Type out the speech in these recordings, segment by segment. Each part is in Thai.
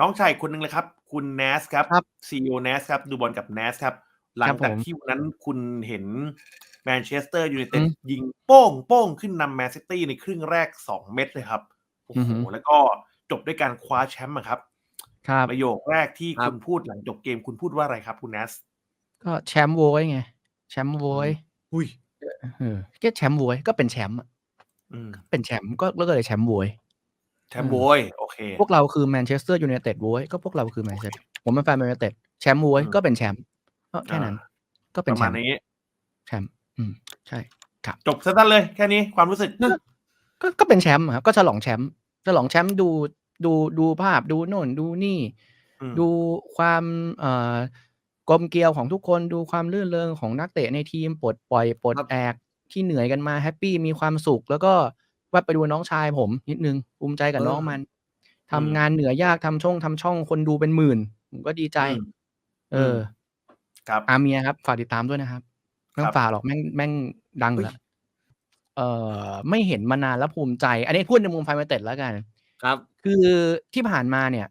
น้องชายคนหนึ่งเลยครับ คุณแนสครับครับ ซีอีโอแนสครับ ดูบอลกับแนสครับ หลังครับจากผมที่วันนั้นคุณเห็นแมนเชสเตอร์ยูไนเต็ดอืมยิงโป้งโป้งขึ้นนำแมนซิตี้ในครึ่งแรกสองเม็ดเลยครับโอ้อือโหหือแล้วก็จบด้วยการคว้าแชมป์อะครับ ครับ ประโยคแรกที่ครัคุบณพูดหลังจบเกมคุณพูดว่าอะไรครับ คุณแนส ก็แชมป์โวยไง แชมป์โวยอุ้ยเออก็แชมป์โวยก็เป็นแชมป์อะอืมเป็นแชมป์ก็ก็เลยแชมป์โวย แชมป์โวยโอเค พวกเราคือแมนเชสเตอร์ยูไนเต็ดโว้ยก็พวกเราคือแมนเชสเตอร์ผมเป็นแฟนแมนยูไนเต็ดแชมป์โว้ยอืมก็เป็นแชมป์ก็แค่นั้น ก็ปเป็นระแชมาณมป์นี้แชมป์อืมใช่ จบสั้นๆเลยแค่นี้ความรู้สึก ก็ก็เป็นแชมป์อะครับก็ฉลองแชมป์ฉลองแชมป์ดูดูดูภาพดูโน่นดูนี่ อืม ดูความเอ่อกลมเกลียวของทุกคนดูความลื่นเริงของนักเตะในทีมปลดปล่อยปลดครับ แอกที่เหนื่อยกันมาแฮปปี้มีความสุข แล้วก็แว่าไปดูน้องชายผมนิดนึงภูมิใจกับน้องมัน ทำงานเหนื่อยยากทำช่องทำช่องคนดูเป็นหมื่น ผมก็ดีใจอืมเออ ครับอาเมียครับ ฝากติดตามด้วยนะครับไม่ต้อครังบฝากหรอกแม่งแม่งดังอยู่เฮ้ยแล้วเอ่อไม่เห็นมานานแล้วภูมิใจ อันนี้พูดในมุมไฟมาเต็ดแล้วกัน ครับ คือที่ผ่านมาเนี่ย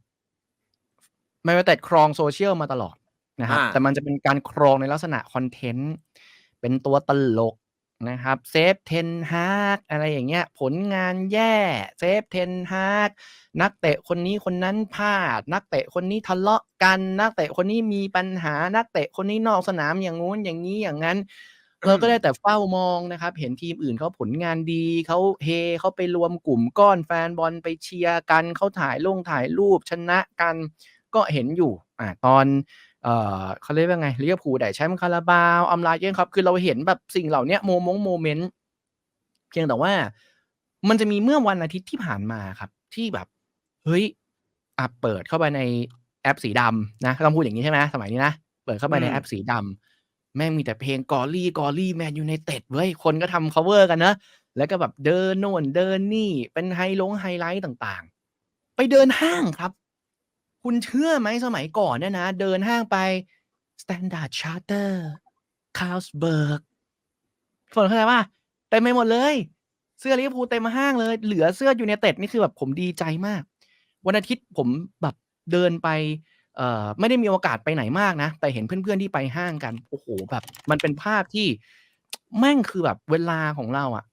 ไม a เต็ดครองโซเชียลมาตลอดนะครับอ่าแต่มันจะเป็นการครองในลักษณะคอนเทนต์เป็นตัวตลก นะครับเซฟเทนฮากอะไรอย่างเงี้ยผลงานแย่เซฟเทนฮากนักเตะคนนี้คนนั้นพลาด นักเตะคนนี้ทะเลาะกัน นักเตะคนนี้มีปัญหานักเตะคนนี้นอกสนามอย่างงู้นอย่างนี้อย่างนั้นเราก็ได้แต่เฝ้ามองนะครับ เห็นทีมอื่นเขาผลงานดีเขาเฮเขาไปรวมกลุ่มก้อนแฟนบอลไปเชียร์กันเขาถ่ายลงถ่ายรูปชนะกัน ก็เห็นอยู่อ่าตอน เอ่อเขาเรียกว่าไงเรียกผูลได้แชมป์คาราบาวอำลาเยนครับคือเราเห็นแบบสิ่งเหล่าเนี้ยโมมงโมเมนต์เพียงแต่ว่ามันจะมีเมื่อวันอาทิตย์ที่ผ่านมาครับ ที่แบบเฮ้ยอะเปิดเข้าไปในแอปสีดำนะต้องพูดอย่างนี้ใช่ไหมสมัยนี้นะเปิดเข้าไปในอืมแอปสีดำแม่งมีแต่เพลงกอรี่กอรี่แมนยูไนเต็ดเว้ยคนก็ทำ cover กันนะแล้วก็แบบเดินโน่นเดินนี่เป็นไฮลงไฮไลท์ต่างๆ ไปเดินห้างครับ คุณเชื่อไหมสมัยก่อนเนี่ยนะ เดินห้างไป Standard Charter Carlsberg ฝนเข้าใจป่ะเต็มไปหมดเลย เสื้อลิเวอร์พูลเต็มห้างเลย เหลือเสื้อยูไนเต็ดนี่คือแบบผมดีใจมาก วันอาทิตย์ผมแบบเดินไปเอ่อไม่ได้มีโอกาสไปไหนมากนะ แต่เห็นเพื่อนๆที่ไปห้างกัน โอ้โหแบบ มันเป็นภาพที่แม่งคือแบบเวลาของเราอะ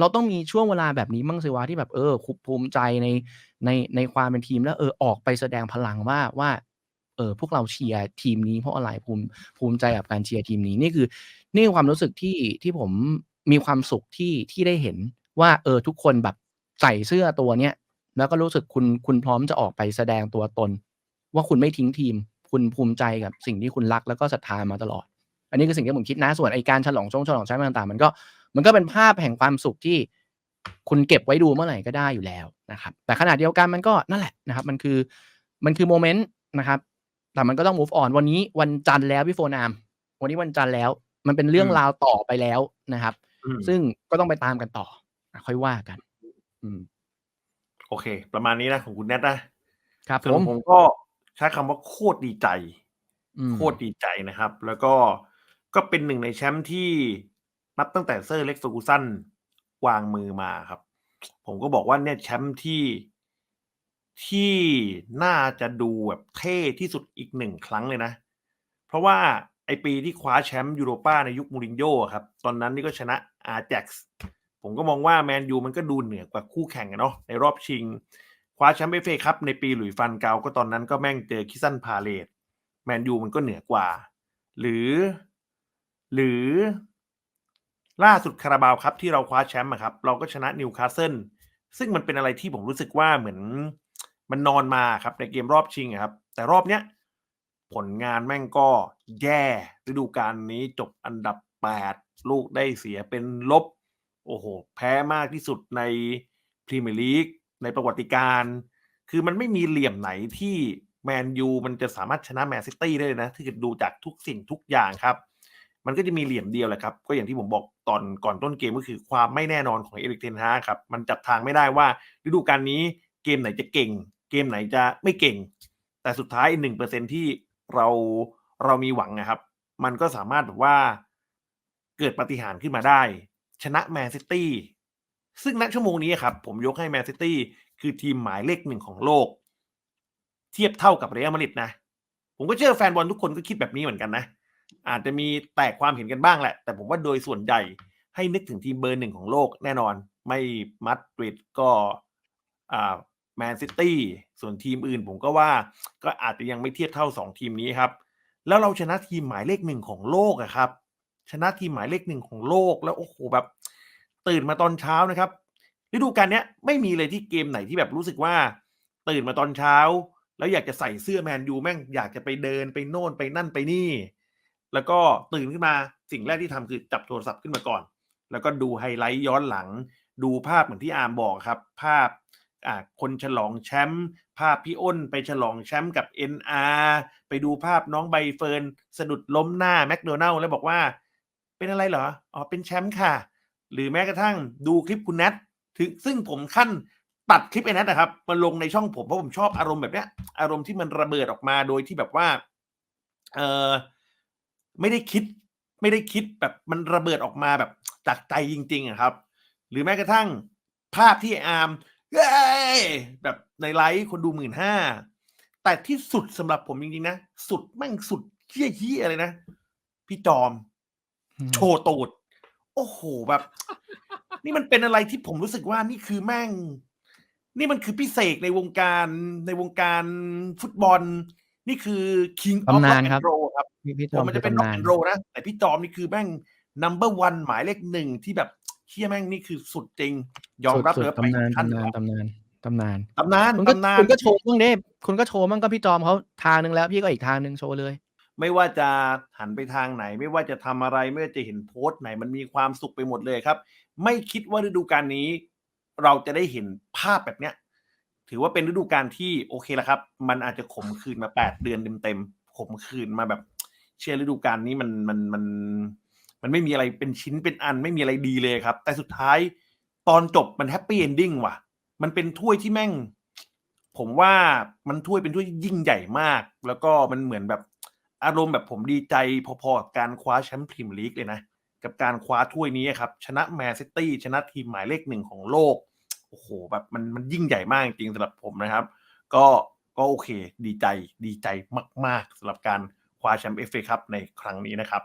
เราต้องมีช่วงเวลาแบบนี้มั่งสิวะที่แบบเออภูมิใจในในในความเป็นทีมแล้วเออออกไปแสดงพลังว่าว่าเออพวกเราเชียร์ทีมนี้เพราะอะไรภูมิภูมิใจกับการเชียร์ทีมนี้นี่คือ นี่ความรู้สึกที่ที่ผมมีความสุขที่ที่ได้เห็นว่าเออทุกคนแบบใส่เสื้อตัวเนี้ยแล้วก็รู้สึกคุณคุณพร้อมจะออกไปแสดงตัวตน ว่าคุณไม่ทิ้งทีม คุณภูมิใจกับสิ่งที่คุณรักแล้วก็ศรัทธามาตลอด อันนี้คือสิ่งที่ผมคิดนะส่วนไอการฉลองช่วงฉลองแชมป์ต่างๆ มันก็ มันก็เป็นภาพแห่งความสุขที่คุณเก็บไว้ดูเมื่อไหร่ก็ได้อยู่แล้วนะครับ แต่ขณะเดียวกันมันก็นั่นแหละนะครับ มันคือมันคือโมเมนต์นะครับ แต่มันก็ต้อง move on วันนี้วันจันทร์แล้วพี่โฟนาม วันนี้วันจันทร์แล้ว มันเป็นเรื่องอืมราวต่อไปแล้วนะครับอืมซึ่งก็ต้องไปตามกันต่ออะค่อยว่ากัน อืม โอเค ประมาณนี้นะของคุณแนทนะครับผส่วนมผมก็ใช้คำว่าโคตรดีใจอืมโคตรดีใจนะครับ แล้วก็ก็เป็นหนึ่งในแชมป์ที่ นับตั้งแต่เซอร์เล็กซ์เฟอร์กูสันวางมือมาครับ ผมก็บอกว่าเนี่ยแชมป์ที่ที่น่าจะดูแบบเท่ที่สุดอีกหนึ่งครั้งเลยนะ เพราะว่าไอปีที่คว้าแชมป์ยูโรป้าในยุคมูรินโญ่ครับ ตอนนั้นนี่ก็ชนะอาแจ็กซ์ผมก็มองว่าแมนยูมันก็ดูเหนือกว่าคู่แข่งเนาะในรอบชิง คว้าแชมป์เอฟเอครับในปีหลุยฟันเกาก็ตอนนั้นก็แม่งเจอคิสันพาเลตแมนยูมันก็เหนือกว่า หรือ หรือ ล่าสุดคาราบาวครับที่เราคว้าแชมป์อะครับ เราก็ชนะนิวคาสเซิลซึ่งมันเป็นอะไรที่ผมรู้สึกว่าเหมือนมันนอนมาครับในเกมรอบชิงอะครับ แต่รอบเนี้ยผลงานแม่งก็แย่ฤดูกาลนี้จบอันดับ 8 ลูกได้เสียเป็นลบ โอ้โห แพ้มากที่สุดในพรีเมียร์ลีกในประวัติการ คือมันไม่มีเหลี่ยมไหนที่แมนยูมันจะสามารถชนะแมนซิตี้ได้เลยนะที่ดูจากทุกสิ่งทุกอย่างครับ มันก็จะมีเหลี่ยมเดียวแหละครับ ก็อย่างที่ผมบอกตอนก่อนต้นเกมก็คือความไม่แน่นอนของเอริกเทนฮาครับ มันจับทางไม่ได้ว่าฤดูกาลนี้เกมไหนจะเก่ง เกมไหนจะไม่เก่ง แต่สุดท้ายหนึ่งเปอร์เซ็นที่เราเรามีหวังนะครับ มันก็สามารถแบบว่าเกิดปฏิหารขึ้นมาได้ ชนะแมนซิตี้ซึ่งณชั่วโมงนี้ครับ ผมยกให้แมนซิตี้คือทีมหมายเลขหนึ่งของโลกที่ทียบเท่ากับเรอัลมาดริดนะ ผมก็เชื่อแฟนบอลทุกคนก็คิดแบบนี้เหมือนกันนะ อาจจะมีแตกความเห็นกันบ้างแหละ แต่ผมว่าโดยส่วนใหญ่ให้นึกถึงทีมเบอร์หนึ่งของโลกแน่นอน ไม่มัดริดก็อ่าแมนซิตี้ส่วนทีมอื่นผมก็ว่าก็อาจจะยังไม่เทียบเท่าสองทีมนี้ครับ แล้วเราชนะทีมหมายเลขหนึ่งของโลกอะครับ ชนะทีมหมายเลขหนึ่งของโลกแล้วโอ้โหแบบ ตื่นมาตอนเช้านะครับฤดูกาลนี้ไม่มีเลยที่เกมไหนที่แบบรู้สึกว่า ตื่นมาตอนเช้า แล้วอยากจะใส่เสื้อแมนยูแม่งอยากจะไปเดินไปโน่นไปนั่นไปนี่ แล้วก็ตื่นขึ้นมาสิ่งแรกที่ทำคือจับโทรศัพท์ขึ้นมาก่อน แล้วก็ดูไฮไลท์ย้อนหลัง ดูภาพเหมือนที่อาร์มบอกครับ ภาพอ่าคนฉลองแชมป์ภาพพี่อ้นไปฉลองแชมป์กับ NR ไปดูภาพน้องใบเฟิร์นสะดุดล้มหน้าแมคโดนัลแล้วบอกว่า เป็นอะไรเหรออ๋อเป็นแชมป์ค่ะ หรือแม้กระทั่งดูคลิปคุณแนทถึงซึ่งผมขั้นตัดคลิปไอ้แนทนะครับมาลงในช่องผมเพราะผมชอบอารมณ์แบบเนี้ยอารมณ์ที่มันระเบิดออกมาโดยที่แบบว่าเออ ไม่ได้คิด ไม่ได้คิดแบบมันระเบิดออกมาแบบจากใจจริงๆอะครับ หรือแม้กระทั่งภาพที่อาร์มเย้แบบในไลฟ์คนดูหมื่นห้าแต่ที่สุดสำหรับผมจริงๆนะ สุดแม่งสุดเฮี้ยๆเลยนะ พี่จอมอืมโชว์ตูด โอ้โหแบบ นี่มันเป็นอะไรที่ผมรู้สึกว่านี่คือแม่ง นี่มันคือพิเศษในวงการในวงการฟุตบอล นี่คือ king of ตำนาน rock ครับ and roll ครับพี่พี่จผอมมมันคืจะอเป็นตำ rock นาน and roll นะ แต่พี่จอมนี่คือแม่ง number one หมายเลขหนึ่งที่แบบเชี่ยแม่งนี่คือสุดจริง ยอมรับสุดเลยๆว่าไปตำนานขั้นตำนานตำนานตำนานตำนานคุณก็ตำนานคุณก็โชว์บ้างเด้คุณก็โชว์บ้างก็พี่จอมเขาทางหนึ่งแล้ว พี่ก็อีกทางหนึ่งโชว์เลย ไม่ว่าจะหันไปทางไหน ไม่ว่าจะทำอะไรไม่ว่าจะเห็นโพสต์ไหนมันมีความสุขไปหมดเลยครับ ไม่คิดว่าฤดูกาลนี้ เราจะได้เห็นภาพแบบเนี้ย ถือว่าเป็นฤดูกาลที่โอเคแล้วครับ มันอาจจะขมคืนมาแปดเดือนเต็มๆขมคืนมาแบบ เชื่อฤดูกาลนี้มันมันมัน มันไม่มีอะไรเป็นชิ้นเป็นอันไม่มีอะไรดีเลยครับ แต่สุดท้ายตอนจบมันแฮปปี้เอนดิ้งว่ะ มันเป็นถ้วยที่แม่ง ผมว่ามันถ้วยเป็นถ้วยยิ่งใหญ่มาก แล้วก็มันเหมือนแบบอารมณ์แบบผมดีใจพอๆกับการคว้าแชมป์พรีเมียร์ลีกเลยนะ กับการคว้าถ้วยนี้ครับ ชนะแมนซิตี้ชนะทีมหมายเลขหนึ่งของโลก โอ้โหแบบมันมันยิ่งใหญ่มากจริงๆสำหรับผมนะครับ ก็ก็โอเค ดีใจดีใจมาก ๆสำหรับการคว้าแชมป์เอฟเอคัพในครั้งนี้นะครับ